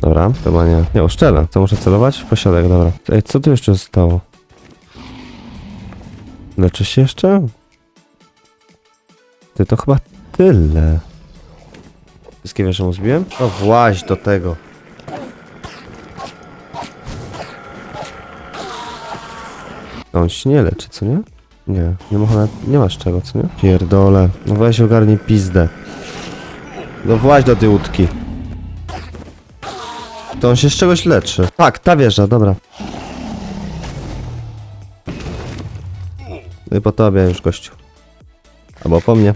Dobra, chyba nie. Nie, uszczelę. Co muszę celować? W posiadek, dobra. Ej, co tu jeszcze zostało? Leczy się jeszcze? Ty, to chyba tyle. Wszystkie wieże mu zbiłem? No właź do tego. No, on się nie leczy, co nie? Nie, nie, ma, nawet- nie masz czego, co nie? Pierdole. No weź ogarnij pizdę. No właź do tej łódki. To on się z czegoś leczy. Tak, ta wieża, dobra. No i po tobie już, gościu. Albo po mnie.